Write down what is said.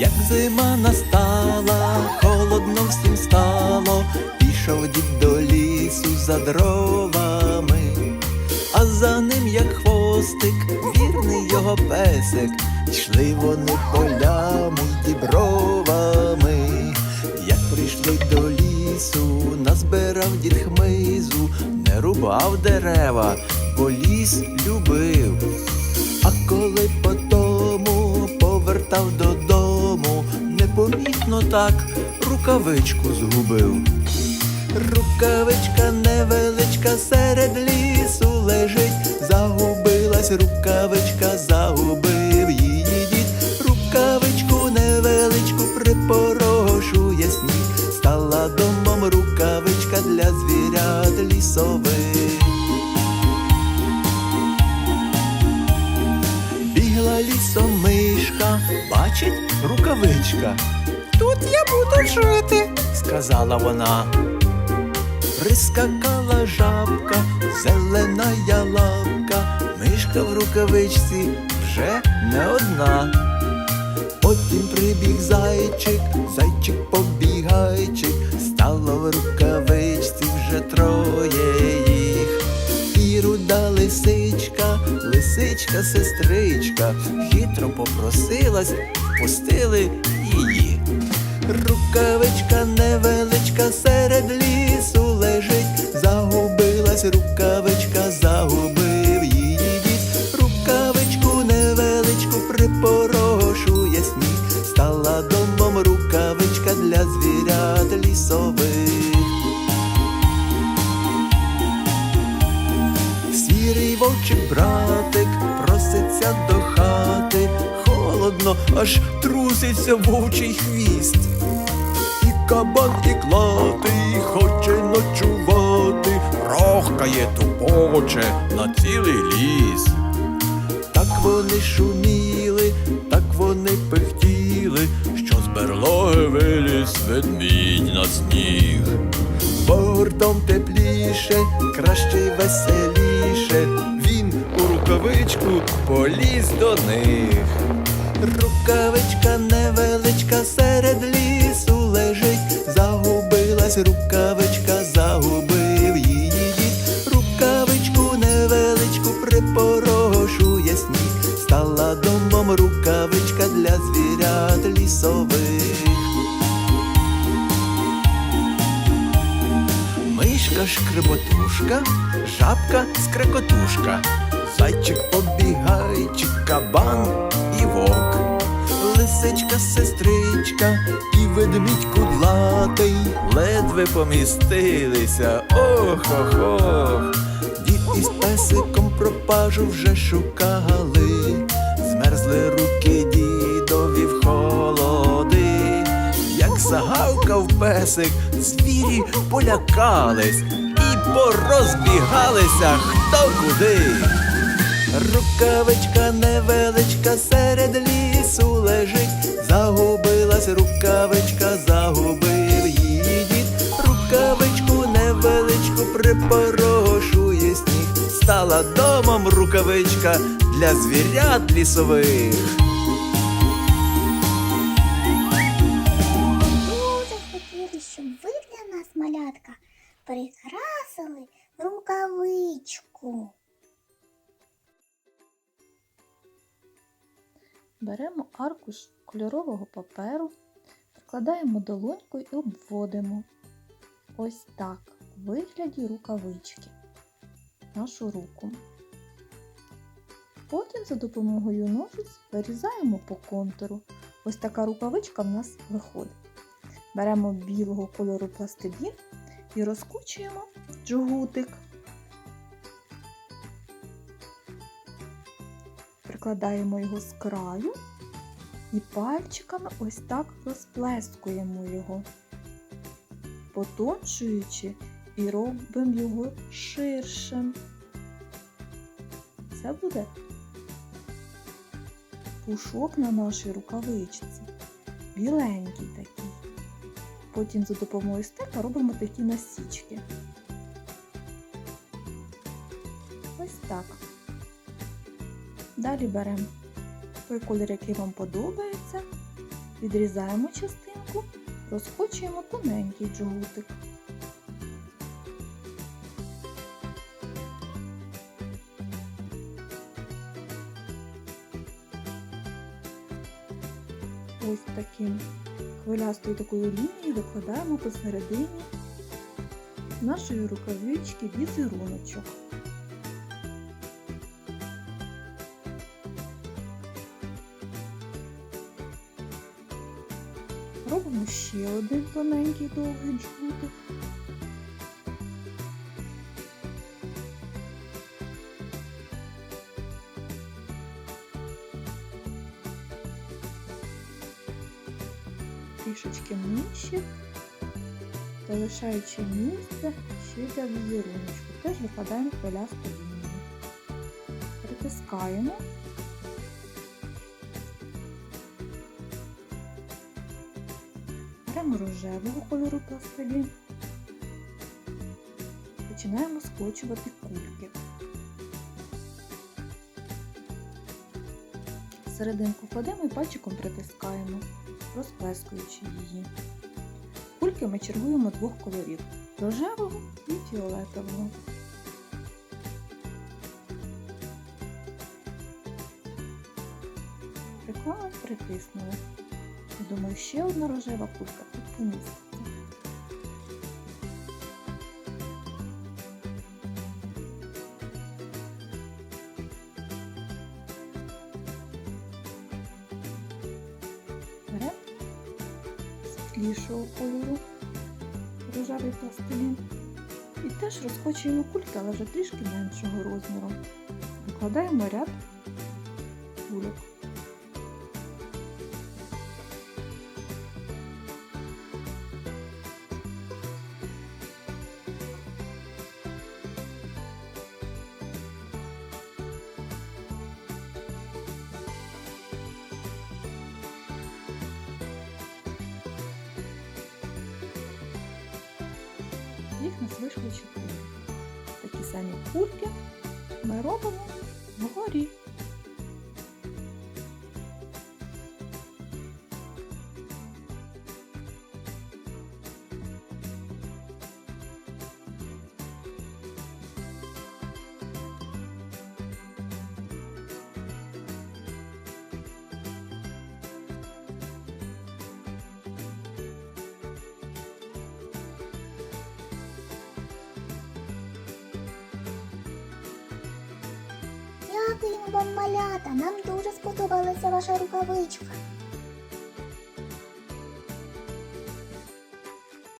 Як зима настала, холодно всім стало, пішов дід до лісу за дровами, а за ним, як хвостик, вірний його песик, йшли вони полями й дібровами. Як прийшли до лісу, назбирав дід хмизу, не рубав дерева, бо ліс любив. А коли потому непомітно так рукавичку згубив. Рукавичка невеличка серед лісу лежить, загубилась рукавичка, загубив її дід. Рукавичку невеличку припорошує сніг, стала домом рукавичка для звірят лісових. Бігла лісом мишка, бачить рукавичка. Тут я буду жити, сказала вона. Прискакала жабка, зелена лапка, мишка в рукавичці вже не одна. Потім прибіг зайчик, зайчик побігайчик, стало в рукавичці вже троє їх. І руда лисичка, лисичка, сестричка, хитро попросилась, пустили її. Рукавичка невеличка серед лісу лежить, загубилась рукавичка, загубив її дід. Рукавичку невеличку припорошує сніг, стала домом рукавичка для звірят лісових. Сірий вовчик братик проситься до хати, холодно, аж труситься вовчий хвіст. Кабан і клатий хоче ночувати, рохкає тупоче на цілий ліс. Так вони шуміли, так вони пихтіли, що з берлоги виліз ведмідь на сніг. Бортом тепліше, краще й веселіше, він у рукавичку поліз до них. Рукавичка невеличка серед лісу лежить, загубилась рукавичка, загубив її дід. Рукавичку невеличку припорошує сніг, стала домом рукавичка для звірят лісових. Мишка шкреботушка, жабка скрекотушка, зайчик побігайчик, кабан і вовк, лисичка сестричка і ведмідь кудлатий ледве помістилися. Ох ох ох. Дід із песиком пропажу вже шукали, змерзли руки дідові в холоди. Як загавкав песик, звірі полякались і порозбігалися хто куди. Рукавичка невеличка серед лісу лежить, загубилась рукавичка, загубив її дід. Рукавичку невеличку припорошує сніг, стала домом рукавичка для звірят лісових. Дуже хотіли, прикрасили рукавичку. Беремо аркуш кольорового паперу, прикладаємо долоньку і обводимо. Ось так, у вигляді рукавички. Нашу руку. Потім за допомогою ножиць вирізаємо по контуру. Ось така рукавичка в нас виходить. Беремо білого кольору пластилін і розкучуємо джгутик. Прикладаємо його з краю і пальчиками ось так розплескуємо його, потончуючи і робимо його ширшим. Це буде пушок на нашій рукавичці, біленький такий. Потім за допомогою стека робимо такі насічки. Ось так. Далі беремо той колір, який вам подобається, Відрізаємо частинку, розкочуємо тоненький джгутик. Ось таким хвилястою такою лінією викладаємо посередині нашої рукавички візеруночок. Робимо ще один тоненький довгий джгутик. Трішечки нижче, залишаючи місце ще для візеруночку. Теж викладаємо хвилясту лінію. Притискаємо. Беремо рожевого кольору пластилін. Починаємо скочувати кульки. Серединку кладемо і пальчиком притискаємо, розплескуючи її. Кульки ми чергуємо двох кольорів рожевого і фіолетового. Приклали, притиснули. Я Думаю, ще одна рожева кулька тут поміститься. Беремо світлішого кольору рожевий пластилін. І теж розкочуємо кульки, але вже трішки меншого розміру. Викладаємо ряд кульок. Їх нас вийшло 4. Такі самі кульки ми робимо вгорі. Дякуємо вам, малята. Нам дуже сподобалася ваша рукавичка.